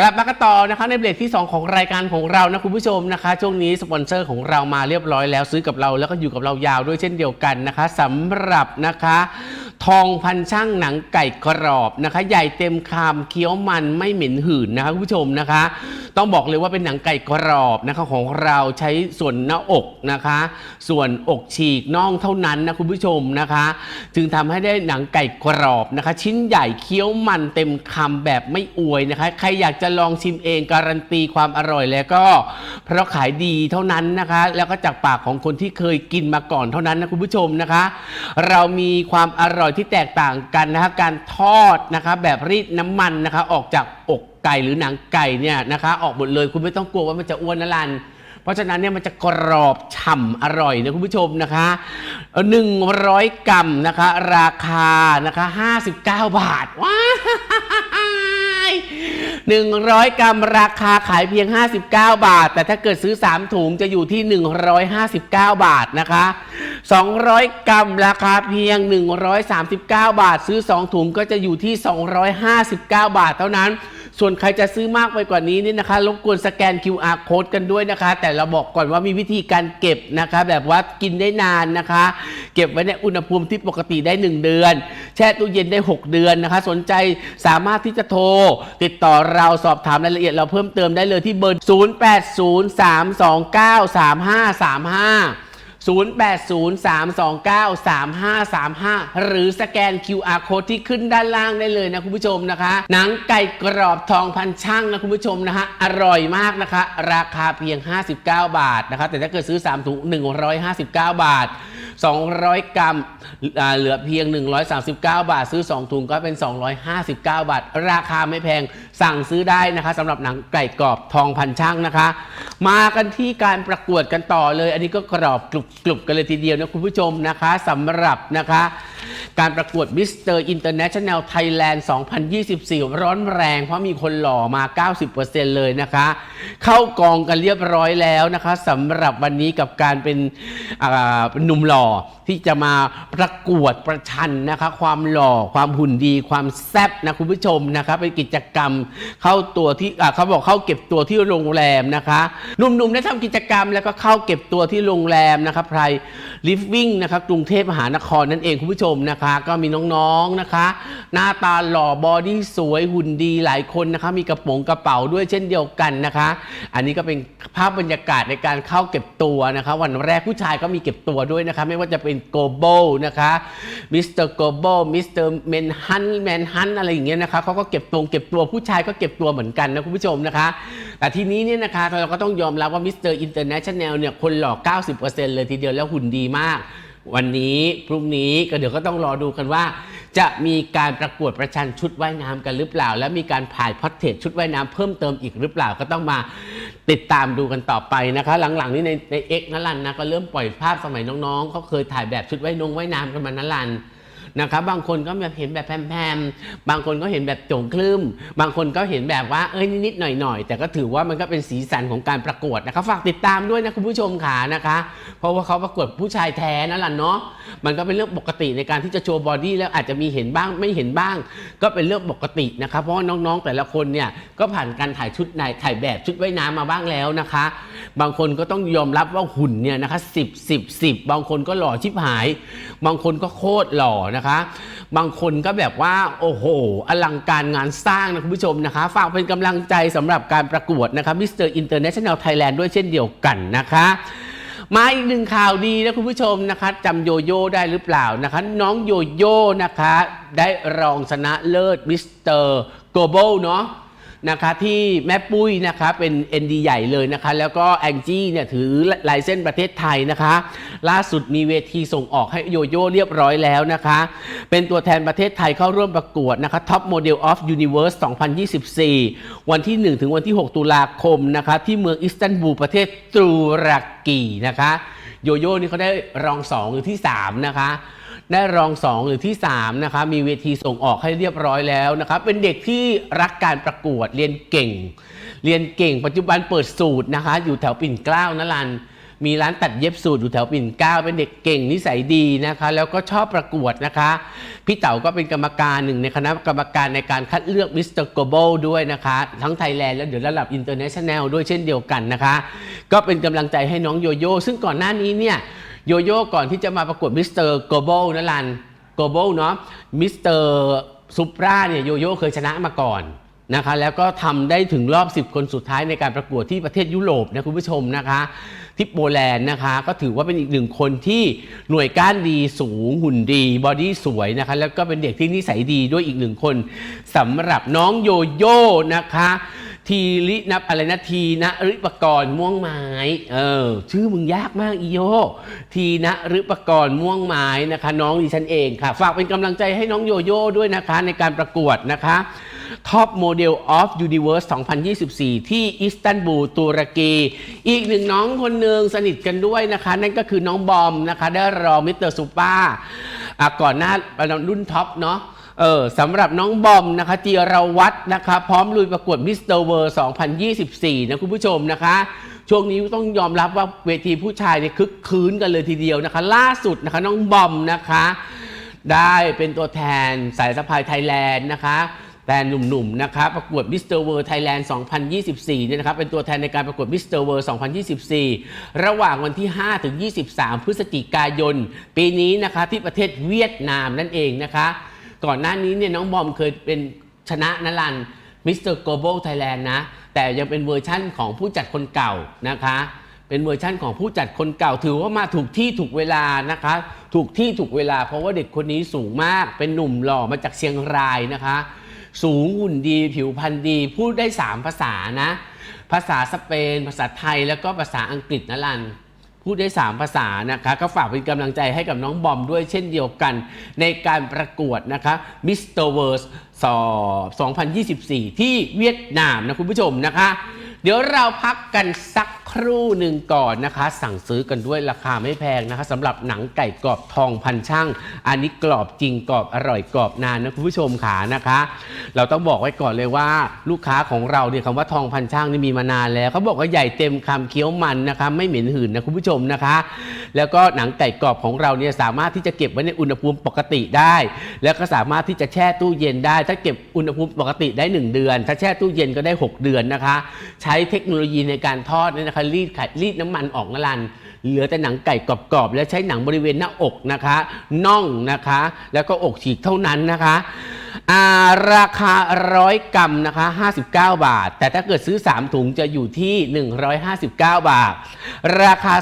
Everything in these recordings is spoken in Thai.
กลับมากันต่อนะคะในเบรกที่ 2 ของรายการของเรานะคุณผู้ชมนะคะช่วงนี้สปอนเซอร์ของเรามาเรียบร้อยแล้วซื้อกับเราแล้วก็อยู่กับเรายาวด้วยเช่นเดียวกันนะคะสำหรับนะคะ ทองพันช่างหนังไก่กรอบนะคะ ใหญ่เต็มคำเคี้ยวมันไม่เหม็นหืนนะคะคุณผู้ชมนะคะ ต้องบอกเลยว่าเป็นหนังไก่กรอบนะคะของเราใช้ส่วนหน้าอกนะคะ ส่วนอกฉีกน่องเท่านั้นนะคุณผู้ชมนะคะ จึงทำให้ได้หนังไก่กรอบนะคะ ชิ้นใหญ่เคี้ยวมันเต็มคำแบบไม่อวยนะคะ ใครอยากจะลองชิมเองการันตีความอร่อยแล้วก็ เพราะขายดีเท่านั้นนะคะ แล้วก็จากปากของคนที่เคยกินมาก่อนเท่านั้นนะคุณผู้ชมนะคะ เรามีความอร่อยที่แตกต่างกันนะคะการทอดนะคะแบบรีดน้ำมันนะคะ ออกจากอกไก่หรือหนังไก่เนี่ยนะคะ ออกหมดเลยคุณไม่ต้องกลัวว่ามันจะอ้วนนะลัน เพราะฉะนั้นเนี่ยมันจะกรอบฉ่ำอร่อยนะคุณผู้ชมนะคะ100 กรัมนะคะ ราคานะคะ 59 บาทว้า 100 กรัมราคาขายเพียง 59 บาท แต่ถ้าเกิดซื้อ 3 ถุงจะอยู่ที่ 159 บาทนะคะ 200 กรัมราคาเพียง 139 บาท ซื้อ 2 ถุงก็จะอยู่ที่ 259 บาทเท่านั้นส่วนใครจะซื้อมากไปกว่านี้นี่นะคะรบกวนสแกน QR code กันด้วยนะคะ แต่เราบอกก่อนว่ามีวิธีการเก็บนะคะ แบบว่ากินได้นานนะคะ เก็บไว้ในอุณหภูมิที่ปกติได้ 1 เดือน แช่ตู้เย็นได้ 6 เดือนนะคะ สนใจสามารถที่จะโทร ติดต่อเราสอบถามรายละเอียดเราเพิ่มเติมได้เลยที่เบอร์ 0803293535 0803293535 หรือสแกน QR code ที่ขึ้นด้านล่างได้เลยนะคุณผู้ชมนะคะ หนังไก่กรอบทองพันช่างนะคุณผู้ชมนะคะอร่อยมากนะคะ ราคาเพียง 59 บาทนะคะ แต่ถ้าเกิดซื้อ 3 ถุง 159 บาท 200 กรัมเหลือเพียง 139 บาท ซื้อ 2 ถุงก็เป็น 259 บาท ราคาไม่แพงสั่งซื้อได้นะคะสำหรับหนังไก่กรอบทองพันช่างนะคะ มากันที่การประกวดกันต่อเลย อันนี้ก็กรอบกรุบกรุบกันเลยทีเดียวนะคุณผู้ชมนะคะสำหรับนะคะการประกวดมิสเตอร์อินเตอร์เนชั่นแนลไทยแลนด์ 2024 ร้อนแรงเพราะมีคนหล่อมา 90%เลยนะคะ เข้ากองกันเรียบร้อยแล้วนะคะสำหรับวันนี้กับการเป็นหนุ่มหล่อที่จะมาประกวดประชันนะคะ ความหล่อความหุ่นดี ความแซ่บนะคุณผู้ชมนะคะเป็นกิจกรรมเข้าตัวที่เขาบอกเข้าเก็บตัวที่โรงแรมนะคะหนุ่มๆได้ทำกิจกรรมแล้วก็เข้าเก็บตัวที่โรงแรมนะคะไพรลิฟวิ่งนะคะกรุงเทพมหานครนั่นเองคุณผู้ชมนะคะ ก็มีน้องๆนะคะ หน้าตาหล่อบอดี้สวยหุ่นดีหลายคนนะคะ มีกระโปรงกระเป๋าด้วยเช่นเดียวกันนะคะ อันนี้ก็เป็นภาพบรรยากาศในการเข้าเก็บตัวนะคะ วันแรกผู้ชายก็มีเก็บตัวด้วยนะคะ ไม่ว่าจะเป็นโกโบนะคะมิสเตอร์โกโบมิสเตอร์เมนฮันแมนฮันอะไรอย่างเงี้ยนะคะเขาก็เก็บตรงเก็บตัวผู้ชายก็เก็บตัวเหมือนกันนะคุณผู้ชมนะคะ แต่ทีนี้เนี่ยนะคะเราก็ต้องยอมรับว่ามิสเตอร์อินเตอร์เนชั่นแนลเนี่ยคนหล่อ 90%เลยทีเดียวแล้วหุ่นดีมาก วันนี้พรุ่งนี้ก็เดี๋ยวก็ต้องรอดูกันว่า จะมีการประกวดประชันชุดว่ายน้ำกันหรือเปล่า และมีการถ่ายพอดเทจชุดว่ายน้ำเพิ่มเติมอีกหรือเปล่าก็ต้องมาติดตามดูกันต่อไปนะคะ หลังๆนี้ในในเอ็กนัลันนะก็เริ่มปล่อยภาพสมัยน้องๆเขาเคยถ่ายแบบชุดว่ายนงว่ายน้ำกันมานัลันน นะครับบางคนก็แบบเห็นแบบแพมๆบางคนก็เห็นแบบโจงคลื่มบางคนก็เห็นแบบว่าเอ้ยนิดๆหน่อยๆ แต่ก็ถือว่ามันก็เป็นสีสันของการประกวดนะครับฝากติดตามด้วยนะคุณผู้ชมขานะคะ เพราะว่าเขาประกวดผู้ชายแท้นั่นแหละเนาะมันก็เป็นเรื่องปกติในการที่จะโชว์บอดี้แล้วอาจจะมีเห็นบ้างไม่เห็นบ้าง ก็เป็นเรื่องปกตินะครับเพราะว่าน้องๆแต่ละคนเนี่ยก็ผ่านการถ่ายชุดในถ่ายแบบชุดว่ายน้ำมาบ้างแล้วนะคะ บางคนก็ต้องยอมรับว่าหุ่นเนี่ยนะคะสิบสิบสิบบางคนก็หล่อชิบหาย บางคนก็โคตรหล่อนะคะ บางคนก็แบบว่าโอ้โห อลังการงานสร้างนะคุณผู้ชมนะคะ ฝากเป็นกำลังใจสำหรับการประกวดนะคะมิสเตอร์อินเตอร์เนชั่นแนลไทยแลนด์ด้วยเช่นเดียวกันนะคะมาอีกหนึ่งข่าวดีนะคุณผู้ชมนะคะจำโยโย่ได้หรือเปล่านะคะ น้องโยโย่นะคะ ได้รองชนะเลิศมิสเตอร์โกลบอลเนาะ นะคะที่แม่ปุ้ยนะคะเป็น ND ใหญ่เลยนะคะ แล้วก็แองจี้เนี่ยถือลายเส้นประเทศไทยนะคะ ล่าสุดมีเวทีส่งออกให้โยโย่เรียบร้อยแล้วนะคะ เป็นตัวแทนประเทศไทยเข้าร่วมประกวดนะคะ Top Model of Universe 2024 วันที่ 1 ถึงวันที่ 6 ตุลาคมนะคะ ที่เมืองอิสตันบูลประเทศตุรกีนะคะ โยโย่นี่เขาได้รอง2หรือที่ 3 นะคะ ได้รอง 2 หรือที่3นะคะมีเวทีส่งออกให้เรียบร้อยแล้วนะคะเป็นเด็กที่รักการประกวดเรียนเก่ง เรียนเก่ง ปัจจุบันเปิดสูตรนะคะ อยู่แถวปิ่นเกล้านลันมีร้านตัดเย็บสูตรอยู่แถวปิ่นเกล้าเป็นเด็กเก่งนิสัยดีนะคะ แล้วก็ชอบประกวดนะคะ พี่เต๋าก็เป็นกรรมการหนึ่งในคณะกรรมการในการคัดเลือกมิสเตอร์โกลบอลด้วยนะคะ ทั้งไทยแลนด์แล้วเดี๋ยวระดับอินเตอร์เนชั่นแนลด้วยเช่นเดียวกันนะคะ ก็เป็นกำลังใจให้น้องโยโย่ซึ่งก่อนหน้านี้เนี่ย โยโย่ก่อนที่จะมาประกวดมิสเตอร์โกลบอลนะลันโกลบอลเนาะมิสเตอร์ซูปราเนี่ยโยโย่เคยชนะมาก่อนนะคะแล้วก็ทำได้ถึงรอบ 10 คนสุดท้ายในการประกวดที่ประเทศยุโรปนะคุณผู้ชมนะคะที่โปแลนด์นะคะก็ถือว่าเป็นอีกหนึ่งคนที่หน่วยก้านดีสูงหุ่นดีบอดี้สวยนะคะแล้วก็เป็นเด็กที่นิสัยดีด้วยอีกหนึ่งคนสำหรับน้องโยโย่นะคะ ทีรินับอะไรนะทีนะริปกรณ์ม่วงไม้เออชื่อมึงยากมากอีโยทีนะริปกรณ์ม่วงไม้นะคะ น้องดิฉันเองค่ะ ฝากเป็นกำลังใจให้น้องโยโย่ด้วยนะคะ ในการประกวดนะคะ Top Model of Universe 2024 ที่อิสตันบูลตุรกี อีกหนึ่งน้องคนหนึ่งสนิทกันด้วยนะคะ นั่นก็คือน้องบอมนะคะ ได้รอมิสเตอร์ซูเปอร์อะก่อนหน้ารุ่นท็อปเนาะ เออสำหรับน้องบอมนะคะจีรวัตรนะคะ พร้อมลุยประกวดมิสเตอร์เวิร์2024 นะคุณผู้ชมนะคะ ช่วงนี้ต้องยอมรับว่าเวทีผู้ชายเนี่ยคึกคืนกันเลยทีเดียวนะคะ ล่าสุดนะคะน้องบอมนะคะ ได้เป็นตัวแทนสายสะพายไทยแลนด์นะคะแต่หนุ่มๆ นะคะประกวดมิสเตอร์เวิร์ไทยแลนด์ 2024 เนี่ยนะครับ เป็นตัวแทนในการประกวดมิสเตอร์เวิร์2024 ระหว่างวันที่ 5 ถึง 23 พฤศจิกายน ปีนี้นะคะที่ประเทศเวียดนามนั่นเองนะคะ ก่อนหน้านี้เนี่ยน้องบอมเคยเป็นชนะนรันมิสเตอร์โกลบอลไทยแลนด์นะ แต่ยังเป็นเวอร์ชั่นของผู้จัดคนเก่านะคะ เป็นเวอร์ชั่นของผู้จัดคนเก่า ถือว่ามาถูกที่ถูกเวลานะคะ ถูกที่ถูกเวลา เพราะว่าเด็กคนนี้สูงมาก เป็นหนุ่มหล่อมาจากเชียงรายนะคะ สูงหุ่นดีผิวพรรณดี พูดได้ 3 ภาษานะ ภาษาสเปน ภาษาไทยแล้วก็ภาษาอังกฤษนะลัน พูดได้ 3 ภาษานะคะ ก็ฝากเป็นกำลังใจให้กับน้องบอมด้วยเช่นเดียวกัน ในการประกวดนะคะ Mr. w o r s 2024 ที่เวียดนามนะคุณผู้ชมนะคะ เดี๋ยวเราพักกันสักครู่หนึ่งก่อนนะคะ สั่งซื้อกันด้วยราคาไม่แพงนะคะสำหรับหนังไก่กรอบทองพันช่าง อันนี้กรอบจริงกรอบอร่อยกรอบนานนะคุณผู้ชมขานะคะ เราต้องบอกไว้ก่อนเลยว่าลูกค้าของเราเนี่ยคำว่าทองพันช่างนี่มีมานานแล้วเขาบอกว่าใหญ่เต็มคำเคี้ยวมันนะคะ ไม่เหม็นหืนนะคุณผู้ชมนะคะ แล้วก็หนังไก่กรอบของเราเนี่ยสามารถที่จะเก็บไว้ในอุณหภูมิปกติได้ แล้วก็สามารถที่จะแช่ตู้เย็นได้ ถ้าเก็บอุณหภูมิปกติได้ 1 เดือน ถ้าแช่ตู้เย็นก็ได้ 6 เดือนนะคะใช้เทคโนโลยีในการทอดเนี่ยนะคะรีดไข่รีดน้ำมันออกนะลัน เหลือแต่หนังไก่กรอบๆ และใช้หนังบริเวณหน้าอกนะคะน่องนะคะ แล้วก็อกฉีกเท่านั้นนะคะ อ่าราคา100กรัมนะคะ 59 บาท แต่ถ้าเกิดซื้อ 3 ถุงจะอยู่ที่ 159 บาท ราคา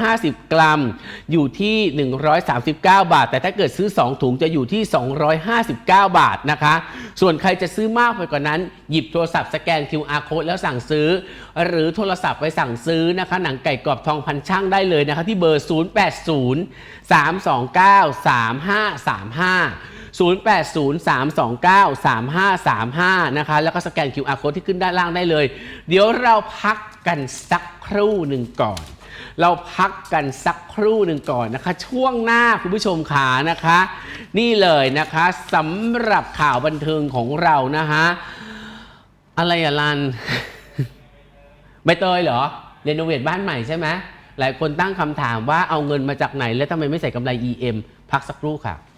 250 กรัม อยู่ที่ 139 บาท แต่ถ้าเกิดซื้อ 2 ถุงจะอยู่ที่ 259 บาทนะคะ ส่วนใครจะซื้อมากไปกว่านั้น หยิบโทรศัพท์สแกน QR code แล้วสั่งซื้อ หรือโทรศัพท์ไปสั่งซื้อนะคะ หนังไก่กรอบทองพันช่างได้เลยนะคะ ที่เบอร์ 080 329 3535 0803293535 นะคะ แล้วก็สแกน QR code ที่ขึ้นด้านล่างได้เลย เดี๋ยวเราพักกันสักครู่หนึ่งก่อน เราพักกันสักครู่หนึ่งก่อนนะคะ ช่วงหน้าคุณผู้ชมขานะคะ นี่เลยนะคะสำหรับข่าวบันเทิงของเรานะคะอะไรอะลันใบเตยเหรอเรโนเวทบ้านใหม่ใช่ไหมหลายคนตั้งคำถามว่าเอาเงินมาจากไหน แล้วทำไมไม่ใส่กำไร EM พักสักครู่ค่ะ